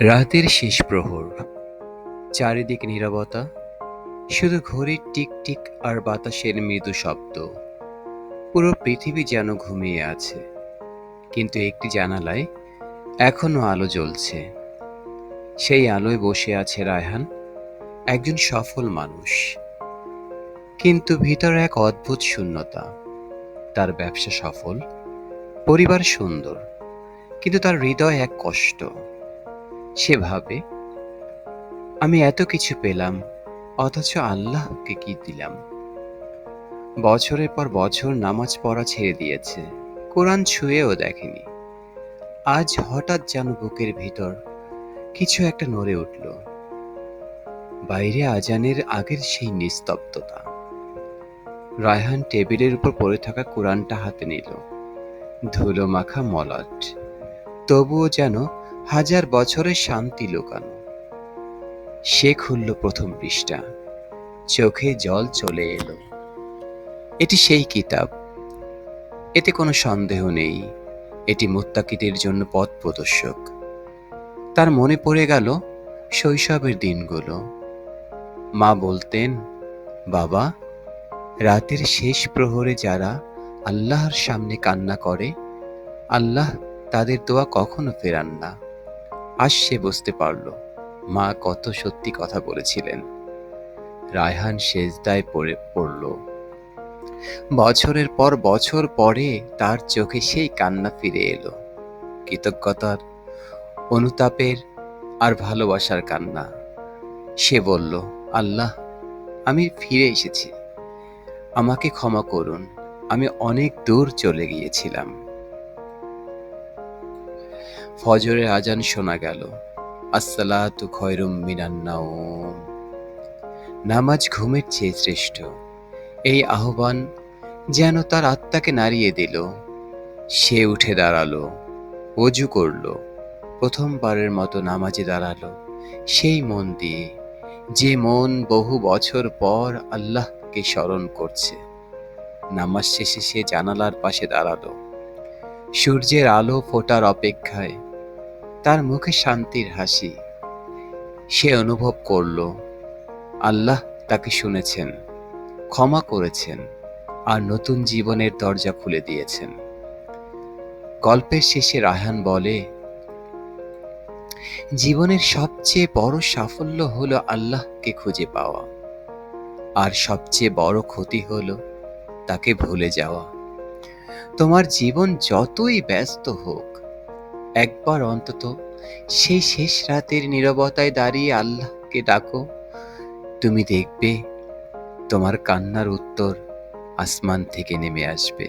রাতের শেষ প্রহর। চারিদিক নীরবতা, শুধু ঘড়ির টিক টিক আর বাতাসের মৃদু শব্দ। পুরো পৃথিবী যেন ঘুমিয়ে আছে। কিন্তু একটি জানালায় এখনও আলো জ্বলছে। সেই আলোয় বসে আছে রায়হান, একজন সফল মানুষ। কিন্তু ভিতরে এক অদ্ভুত শূন্যতা। তার ব্যবসা সফল, পরিবার সুন্দর, কিন্তু তার হৃদয় এক কষ্ট। সে ভাবে আমি এত কিছু পেলাম, অথচ আল্লাহকে কি দিলাম? বছরের পর বছর নামাজ পড়া ছেড়ে দিয়েছে, কোরআন ছুঁয়েও দেখেনি। আজ হঠাৎ যেন বুকের ভিতর কিছু একটা নড়ে উঠল। বাইরে আজানের আগের সেই নিস্তব্ধতা। রায়হান টেবিলের উপর পড়ে থাকা কোরআনটা হাতে নিল। ধুলো মাখা মলাট। তবুও যেন হাজার বছরের শান্তি লুকানো। সে খুলল প্রথম পৃষ্ঠা। চোখে জল চলে এলো। এটি সেই কিতাব। এতে কোনো সন্দেহ নেই। এটি মুত্তাকিদের জন্য পথ প্রদর্শক। তার মনে পড়ে গেল শৈশবের দিনগুলো। মা বলতেন, বাবা, রাতের শেষ প্রহরে যারা আল্লাহর সামনে কান্না করে, আল্লাহ তাদের দোয়া কখনো ফেরান না। আজ সে বুঝতে পারল, মা কত সত্যি কথা বলেছিলেন। রায়হান সেজদায় পড়ে পড়ল। বছরের পর বছর পরে তার চোখে সেই কান্না ফিরে এলো। কৃতজ্ঞতার, অনুতাপের আর ভালোবাসার কান্না। সে বলল, আল্লাহ, আমি ফিরে এসেছি। আমাকে ক্ষমা করুন, আমি অনেক দূর চলে গিয়েছিলাম। ফজরের আজান শোনা গেল। আসসালাতু খয়রুম মিনান নাওম। নামাজ ঘুমের চেয়ে শ্রেষ্ঠ। এই আহ্বান যেন তার আত্মাকে নাড়িয়ে দিল। সে উঠে দাঁড়াল, অজু করল, প্রথমবারের মতো নামাজে দাঁড়াল। সেই মন দিয়ে, যে মন বহু বছর পর আল্লাহকে স্মরণ করছে। নামাজ শেষে সে জানালার পাশে দাঁড়াল। সূর্যের আলো ফোটার অপেক্ষায় তার মুখে শান্তির হাসি। সে অনুভব করল, আল্লাহ তাকে শুনেছেন, ক্ষমা করেছেন আর নতুন জীবনের দরজা খুলে দিয়েছেন। গল্পের শেষে রায়হান বলে, জীবনের সবচেয়ে বড় সাফল্য হলো আল্লাহকে খুঁজে পাওয়া। আর সবচেয়ে বড় ক্ষতি হলো তাকে ভুলে যাওয়া। তোমার জীবন যতই ব্যস্ত হোক একবার অন্তত সেই শেষ রাতের নিরবতায় দাঁড়িয়ে আল্লাহকে ডাকো, তুমি দেখবে তোমার কান্নার উত্তর আসমান থেকে নেমে আসবে।